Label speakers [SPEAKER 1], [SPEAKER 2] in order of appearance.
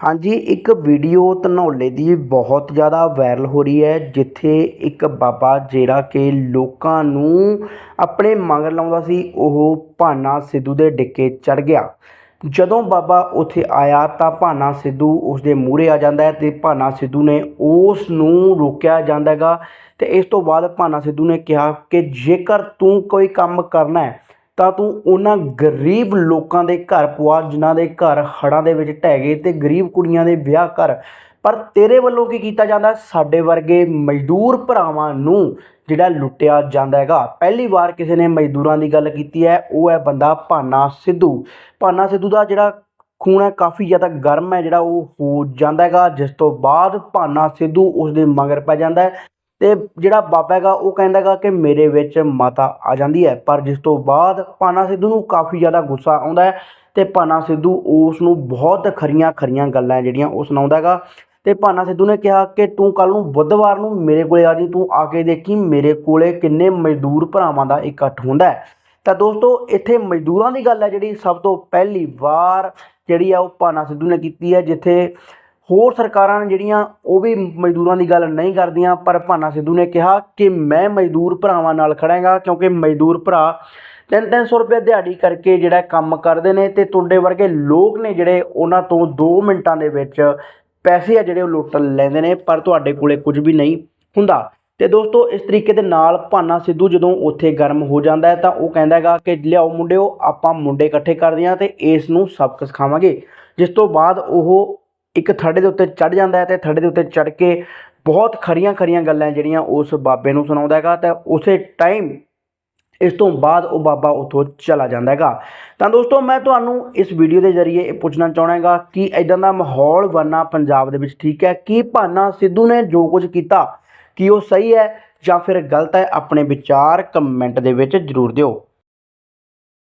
[SPEAKER 1] ਹਾਂਜੀ, ਇੱਕ ਵੀਡੀਓ ਧਨੌਲੇ ਦੀ ਬਹੁਤ ਜ਼ਿਆਦਾ ਵਾਇਰਲ ਹੋ ਰਹੀ ਹੈ, ਜਿੱਥੇ ਇੱਕ ਬਾਬਾ ਜਿਹੜਾ ਕਿ ਲੋਕਾਂ ਨੂੰ ਆਪਣੇ ਮਗਰ ਲਾਉਂਦਾ ਸੀ, ਉਹ ਭਾਨਾ ਸਿੱਧੂ ਦੇ ਡਿੱਕੇ ਚੜ ਗਿਆ। ਜਦੋਂ ਬਾਬਾ ਉੱਥੇ ਆਇਆ ਤਾਂ ਭਾਨਾ ਸਿੱਧੂ ਉਸ ਦੇ ਮੂਹਰੇ ਆ ਜਾਂਦਾ ਹੈ ਤੇ ਭਾਨਾ ਸਿੱਧੂ ਨੇ ਉਸ ਨੂੰ ਰੋਕਿਆ ਜਾਂਦਾ ਹੈਗਾ ਤੇ ਇਸ ਤੋਂ ਬਾਅਦ ਭਾਨਾ ਸਿੱਧੂ ਨੇ ਕਿਹਾ ਕਿ ਜੇਕਰ ਤੂੰ ਕੋਈ ਕੰਮ ਕਰਨਾ ਹੈ ਤਾਂ ਤੂੰ ਉਹਨਾਂ ਗਰੀਬ ਲੋਕਾਂ ਦੇ ਘਰ ਪਵਾ, ਜਿਨ੍ਹਾਂ ਦੇ ਘਰ ਹੜ੍ਹਾਂ ਦੇ ਵਿੱਚ ਢਹਿ ਗਏ ਤੇ ਗਰੀਬ ਕੁੜੀਆਂ ਦੇ ਵਿਆਹ ਕਰ। ਪਰ ਤੇਰੇ ਵੱਲੋਂ ਕੀ ਕੀਤਾ ਜਾਂਦਾ? ਸਾਡੇ ਵਰਗੇ ਮਜ਼ਦੂਰ ਭਰਾਵਾਂ ਨੂੰ ਜਿਹੜਾ ਲੁੱਟਿਆ ਜਾਂਦਾ ਹੈਗਾ। ਪਹਿਲੀ ਵਾਰ ਕਿਸੇ ਨੇ ਮਜ਼ਦੂਰਾਂ ਦੀ ਗੱਲ ਕੀਤੀ ਹੈ। ਉਹ ਹੈ ਬੰਦਾ ਭਾਨਾ ਸਿੱਧੂ। ਭਾਨਾ ਸਿੱਧੂ ਦਾ ਜਿਹੜਾ ਖੂਨ ਹੈ ਕਾਫੀ ਜ਼ਿਆਦਾ ਗਰਮ ਹੈ, ਜਿਹੜਾ ਉਹ ਹੋ ਜਾਂਦਾ ਹੈਗਾ। ਜਿਸ ਤੋਂ ਬਾਅਦ ਭਾਨਾ ਸਿੱਧੂ ਉਸ ਦੇ ਮਗਰ ਪੈ ਜਾਂਦਾ ਹੈ। ਤੇ ਜਿਹੜਾ ਬਾਬਾ ਹੈਗਾ, ਉਹ ਕਹਿੰਦਾ ਹੈਗਾ ਕਿ ਮੇਰੇ ਵਿੱਚ ਮਾਤਾ ਆ ਜਾਂਦੀ ਹੈ, ਪਰ ਜਿਸ ਤੋਂ ਬਾਅਦ ਪਾਨਾ ਸਿੱਧੂ ਨੂੰ ਕਾਫੀ ਜ਼ਿਆਦਾ ਗੁੱਸਾ ਆਉਂਦਾ ਹੈ ਤੇ ਪਾਨਾ ਸਿੱਧੂ ਉਸ ਨੂੰ ਬਹੁਤ ਖਰੀਆਂ ਖਰੀਆਂ ਗੱਲਾਂ ਜਿਹੜੀਆਂ ਉਹ ਸੁਣਾਉਂਦਾ ਹੈਗਾ। ਤੇ ਪਾਨਾ ਸਿੱਧੂ ਨੇ ਕਿਹਾ ਕਿ ਤੂੰ ਕੱਲ ਨੂੰ ਬੁੱਧਵਾਰ ਨੂੰ ਮੇਰੇ ਕੋਲੇ ਆ ਜੀ ਤੂੰ ਆ ਕੇ ਦੇਖੀ ਮੇਰੇ ਕੋਲੇ ਕਿੰਨੇ ਮਜ਼ਦੂਰ ਭਰਾਵਾਂ ਦਾ ਇਕੱਠ ਹੁੰਦਾ ਹੈ। ਤਾਂ ਦੋਸਤੋ, ਇੱਥੇ ਮਜ਼ਦੂਰਾਂ ਦੀ ਗੱਲ ਹੈ ਜਿਹੜੀ ਸਭ ਤੋਂ ਪਹਿਲੀ ਵਾਰ ਜਿਹੜੀ ਆ ਉਹ ਪਾਨਾ ਸਿੱਧੂ ਨੇ ਕੀਤੀ ਹੈ, ਜਿੱਥੇ ਹੋਰ ਸਰਕਾਰਾਂ ਨੇ ਜਿਹੜੀਆਂ, ਉਹ ਵੀ ਮਜ਼ਦੂਰਾਂ ਦੀ ਗੱਲ ਨਹੀਂ ਕਰਦੀਆਂ, ਪਰ ਭਾਨਾ ਸਿੱਧੂ ਨੇ ਕਿਹਾ ਕਿ ਮੈਂ ਮਜ਼ਦੂਰ ਭਰਾਵਾਂ ਨਾਲ ਖੜਾਂਗਾ, ਕਿਉਂਕਿ ਮਜ਼ਦੂਰ ਭਰਾ ਤਿੰਨ ਤਿੰਨ ਸੌ ਰੁਪਏ ਦਿਹਾੜੀ ਕਰਕੇ ਜਿਹੜਾ ਕੰਮ ਕਰਦੇ ਨੇ ਤੇ ਤੁਹਾਡੇ ਵਰਗੇ ਲੋਕ ਨੇ ਜਿਹੜੇ ਉਹਨਾਂ ਤੋਂ 2 ਮਿੰਟਾਂ ਦੇ ਵਿੱਚ ਪੈਸੇ ਆ ਜਿਹੜੇ ਉਹ ਲੁੱਟ ਲੈਂਦੇ ਨੇ, ਪਰ ਤੁਹਾਡੇ ਕੋਲੇ ਕੁਝ ਵੀ ਨਹੀਂ ਹੁੰਦਾ। ਤੇ ਦੋਸਤੋ, ਇਸ ਤਰੀਕੇ ਦੇ ਨਾਲ ਭਾਨਾ ਸਿੱਧੂ ਜਦੋਂ ਉੱਥੇ ਗਰਮ ਹੋ ਜਾਂਦਾ ਹੈ ਤਾਂ ਉਹ ਕਹਿੰਦਾ ਹੈਗਾ ਕਿ ਲਿਆਓ ਮੁੰਡਿਓ, ਆਪਾਂ ਮੁੰਡੇ ਇਕੱਠੇ ਕਰਦੇ ਹਾਂ ਤੇ ਇਸ ਨੂੰ ਸਬਕ ਸਿਖਾਵਾਂਗੇ। ਜਿਸ ਤੋਂ ਬਾਅਦ ਉਹ ਇੱਕ ਥੜੇ ਦੇ ਉੱਤੇ ਚੜ ਜਾਂਦਾ ਹੈ ਤੇ ਥੜੇ ਦੇ ਉੱਤੇ ਚੜ ਕੇ ਬਹੁਤ ਖਰੀਆਂ ਖਰੀਆਂ ਗੱਲਾਂ ਜਿਹੜੀਆਂ ਉਸ ਬਾਬੇ ਨੂੰ ਸੁਣਾਉਂਦਾ ਹੈਗਾ ਤੇ ਉਸੇ ਟਾਈਮ ਇਸ ਤੋਂ ਬਾਅਦ ਉਹ ਬਾਬਾ ਉਥੋਂ ਚਲਾ ਜਾਂਦਾ ਹੈਗਾ। ਤਾਂ ਦੋਸਤੋ, ਮੈਂ ਤੁਹਾਨੂੰ ਇਸ ਵੀਡੀਓ ਦੇ ਜ਼ਰੀਏ ਇਹ ਪੁੱਛਣਾ ਚਾਹਣਾਗਾ ਕਿ ਇਦਾਂ ਦਾ ਮਾਹੌਲ ਬਣਨਾ ਪੰਜਾਬ ਦੇ ਵਿੱਚ ਠੀਕ ਹੈ? ਕੀ ਭਾਨਾ ਸਿੱਧੂ ਨੇ ਜੋ ਕੁਝ ਕੀਤਾ, ਕਿ ਉਹ ਸਹੀ ਹੈ ਜਾਂ ਫਿਰ ਗਲਤ ਹੈ? ਆਪਣੇ ਵਿਚਾਰ ਕਮੈਂਟ ਦੇ ਵਿੱਚ ਜ਼ਰੂਰ ਦਿਓ।